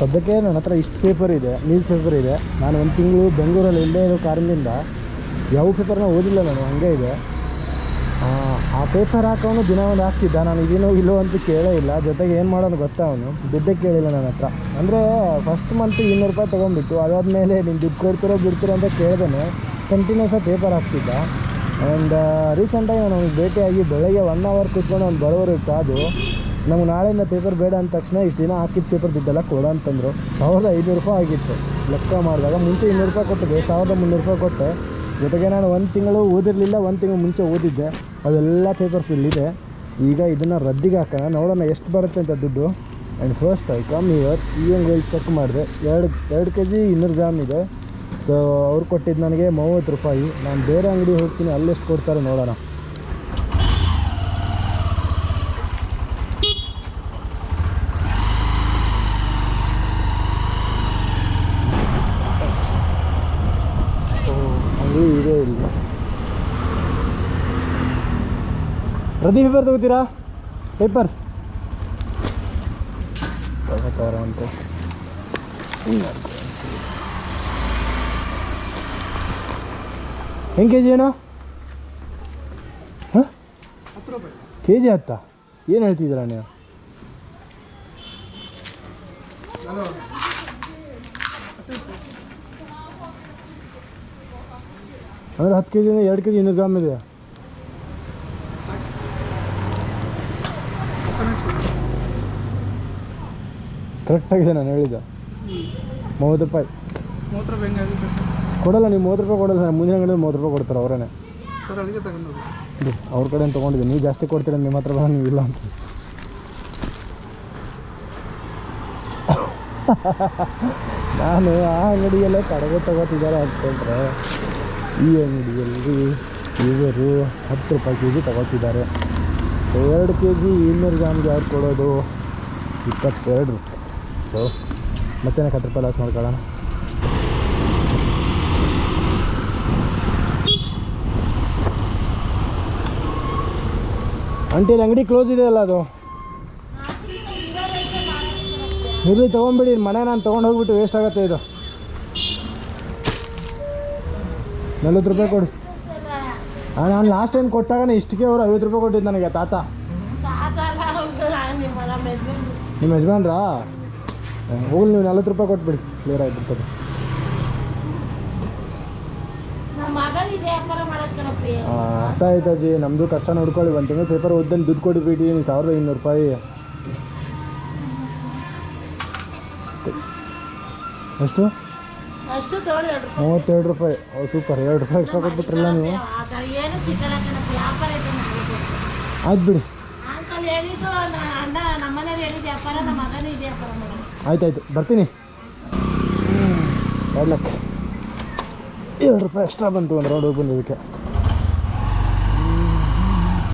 ಸದ್ಯಕ್ಕೆ ನನ್ನ ಹತ್ರ ಇಷ್ಟು ಪೇಪರ್ ಇದೆ ನ್ಯೂಸ್ ಪೇಪರ್ ಇದೆ. ನಾನು ಒಂದು ತಿಂಗಳು ಬೆಂಗಳೂರಲ್ಲಿ ಇಲ್ಲದೇ ಇರೋ ಕಾರಣದಿಂದ ಯಾವ ಪೇಪರ್ನ ಓದಿಲ್ಲ ನಾನು ಹಾಗೆ ಇದೆ. ಆ, ಪೇಪರ್ ಹಾಕೋನು ದಿನ ಒಂದು ಹಾಕ್ತಿದ್ದ ನಾನು ಇದೇನೋ ಇಲ್ಲೋ ಅಂತ ಕೇಳೇ ಇಲ್ಲ. ಜೊತೆಗೆ ಏನು ಮಾಡೋನು ಗೊತ್ತಾ ಅವನು? ದುಡ್ಡೇ ಕೇಳಿಲ್ಲ ನನ್ನ ಹತ್ರ. ಅಂದರೆ ಫಸ್ಟ್ ಮಂತ್ ಇನ್ನೂರು ರೂಪಾಯಿ ತೊಗೊಂಡ್ಬಿಟ್ಟು ಅದಾದಮೇಲೆ ನೀನು ದುಡ್ಡು ಕೊಡ್ತಿರೋ ಬಿಡ್ತಿರೋ ಅಂತ ಕೇಳ್ದೇನೆ ಕಂಟಿನ್ಯೂಸ್ ಆಗಿ ಪೇಪರ್ ಹಾಕ್ತಿದ್ದ. ಆ್ಯಂಡ್ ರೀಸೆಂಟಾಗಿ ನಾನು ಅವ್ನಿಗೆ ಭೇಟಿಯಾಗಿ ಬೆಳಗ್ಗೆ ಒನ್ ಅವರ್ ಕೂತ್ಕೊಂಡು ಅವ್ನು ಬರೋರು ಕಾದು ನಮ್ಗೆ ನಾಳೆಯಿಂದ ಪೇಪರ್ ಬೇಡ ಅಂದ ತಕ್ಷಣ ಇಷ್ಟು ದಿನ ಹಾಕಿದ ಪೇಪರ್ ದುಡ್ಡೆಲ್ಲ ಕೊಡ ಅಂತಂದರು. ಸಾವಿರದ ಐನೂರು ರೂಪಾಯಿ ಆಗಿತ್ತು. ಲೆಕ್ಕ ಮಾಡಿದಾಗ ಮುಂಚೆ ಇನ್ನೂರು ರೂಪಾಯಿ ಕೊಟ್ಟಿದ್ದೆ ಸಾವಿರದ ಮುನ್ನೂರು ರೂಪಾಯಿ ಕೊಟ್ಟೆ. ಜೊತೆಗೆ ನಾನು ಒಂದು ತಿಂಗಳು ಓದಿರಲಿಲ್ಲ, ಒಂದು ತಿಂಗಳು ಮುಂಚೆ ಓದಿದ್ದೆ. ಅವೆಲ್ಲ ಪೇಪರ್ಸ್ ಇಲ್ಲಿದೆ ಈಗ ಇದನ್ನು ರದ್ದಿಗೆ ಹಾಕೋಣ. ನೋಡೋಣ ಎಷ್ಟು ಬರುತ್ತೆ ಅಂತ ದುಡ್ಡು. And first I come here ಈ ಐ ಚೆಕ್ ಮಾಡಿದೆ. ಎರಡು ಎರಡು ಕೆ ಜಿ ಇನ್ನೂರು ಗ್ರಾಮ್ ಇದೆ. ಸೊ ಅವ್ರು ಕೊಟ್ಟಿದ್ದು ನನಗೆ ಮೂವತ್ತು ರೂಪಾಯಿ. ನಾನು ಬೇರೆ ಅಂಗಡಿ ಹೋಗ್ತೀನಿ, ಅಲ್ಲೆಷ್ಟು ಕೊಡ್ತಾರೆ ನೋಡೋಣ ಅಂಗಡಿ ಇದೆ ಇಲ್ಲಿ ರದ್ದಿ ಪೇಪರ್ ತಗೋತೀರಾ ಪೇಪರ್ ತಗೋತಾರ? ಅಂತ ಹೆಂಗೆ ಕೆ ಜಿ ಏನೋ? ಹಾಂ? ಕೆ ಜಿ ಹತ್ತಾ. ಏನು ಹೇಳ್ತಿದ್ದೀರಾ ನೀವು? ಹಲೋ ಹತ್ತು ಸರ್ ಅಂದರೆ ಹತ್ತು ಕೆ ಜಿಯಿಂದ ಎರಡು ಕೆ ಜಿ ಇನ್ನೂರು ಗ್ರಾಮ್ ಇದೆ. ಕರೆಕ್ಟಾಗಿದೆ ನಾನು ಹೇಳಿದ ಮೂವತ್ತು ರೂಪಾಯಿ. ಕೊಡಲ್ಲ ನೀವು ಮೂವತ್ತು ರೂಪಾಯಿ ಕೊಡಲ್ಲ ಮುಂದಿನ ಅಂಗಡಿ ಮೂವತ್ತು ರೂಪಾಯಿ ಕೊಡ್ತಾರೆ ಅವರೇನೆ. ಸರ್ ಅವ್ರ ಕಡೆ ತೊಗೊಂಡಿದ್ದೀನಿ. ನೀವು ಜಾಸ್ತಿ ಕೊಡ್ತೀರ ನಿಮ್ಮ ಹತ್ರ ಬರೋ ನೀವು ಇಲ್ಲ ಅಂತ. ನಾನು ಆ ಅಂಗಡಿಯಲ್ಲೇ ಕಡಗೆ ತಗೋತಿದ್ದಾರೆ ಅಂದ್ಕೊಂಡ್ರೆ. ಈ ಅಂಗಡಿಯಲ್ಲಿ ಇವರು ಹತ್ತು ರೂಪಾಯಿ ಕೆ ಜಿ ತಗೋತಿದ್ದಾರೆ. ಸೊ ಎರಡು ಕೆ ಜಿ ಇನ್ನೂರು ಗ್ರಾಮ್ಗೆ ಯಾರು ಕೊಡೋದು? ಇಪ್ಪತ್ತೆರಡು ರೂಪಾಯಿ. ಸೊ ಮತ್ತೇನಕ್ಕೆ ಹತ್ತು ರೂಪಾಯಿ ಲಾಸ್ ಮಾಡ್ಕೊಳ್ಳೋಣ? ಆಂಟಿ ಅಲ್ಲಿ ಅಂಗಡಿ ಕ್ಲೋಸ್ ಇದೆ ಅಲ್ಲ ಅದು? ಇರಲಿ ತೊಗೊಂಬಿಡಿ ಮನೆ ನಾನು ತೊಗೊಂಡು ಹೋಗ್ಬಿಟ್ಟು ವೇಸ್ಟ್ ಆಗುತ್ತೆ ಇದು. ನಲ್ವತ್ತು ರೂಪಾಯಿ ಕೊಡಿ. ನಾನು ಲಾಸ್ಟ್ ಟೈಮ್ ಕೊಟ್ಟಾಗ ಇಷ್ಟಕ್ಕೆ ಅವರು ಐವತ್ತು ರೂಪಾಯಿ ಕೊಟ್ಟಿದ್ದು ನನಗೆ, ತಾತ. ನಿಮ್ಮ ಯಜಮಾನ್ರಾ? ಹೋಗ್ಲಿ, ನೀವು ನಲ್ವತ್ತು ರೂಪಾಯಿ ಕೊಟ್ಬಿಡಿ. ಕ್ಲಿಯರ್ ಆಗಿಬಿಡ್ತದೆ. ಅರ್ಥ ಆಯ್ತು ಅಜ್ಜಿ? ನಮ್ಮದು ಕಷ್ಟ ನೋಡ್ಕೊಳ್ಳಿ. ಒಂದು ತಿಂಗಳು ಪೇಪರ್ ಓದ್ದಲ್ಲಿ ದುಡ್ಡು ಕೊಟ್ಬಿಟ್ಟಿದ್ದೀನಿ ಸಾವಿರದ ಇನ್ನೂರು ರೂಪಾಯಿ. ಎಷ್ಟು ಅಷ್ಟು ತಗೊಳ್ಳಿ ಎರಡು ರೂಪಾಯಿ ಮೂವತ್ತೆರಡು ರೂಪಾಯಿ. Oh super. ಎರಡು ರೂಪಾಯಿ ಎಕ್ಸ್ಟ್ರಾ ಕೊಟ್ಬಿಟ್ರಲ್ಲ ನೀವು ಆ ಥರ ಏನು ಸಿಕ್ಕಲ್ಲ ಕಣಪ್ಪಿ ವ್ಯಾಪಾರ ಇದೆ ನಮ್ದು. ಆಯ್ತು ಬಿಡಿ. ಅಂಕಲ್ ಹೇಳಿದ್ದು ನ- ಅಣ್ಣ ನಮ್ಮನೇಲಿ ಹೇಳಿದ ವ್ಯಾಪಾರ ನಮ್ಮ ಮಗನೂ ಇದೆ ವ್ಯಾಪಾರ ಮಾಡೋದು. ಆಯ್ತಾಯ್ತು ಬರ್ತೀನಿ. ಎರಡು ಲಕ್ಷ ಎರಡು ರೂಪಾಯಿ ಎಕ್ಸ್ಟ್ರಾ ಬಂತು ಒಂದು ರೌಂಡ್ ಹೋಗಿ ಬಂದಿದ್ದಕ್ಕೆ.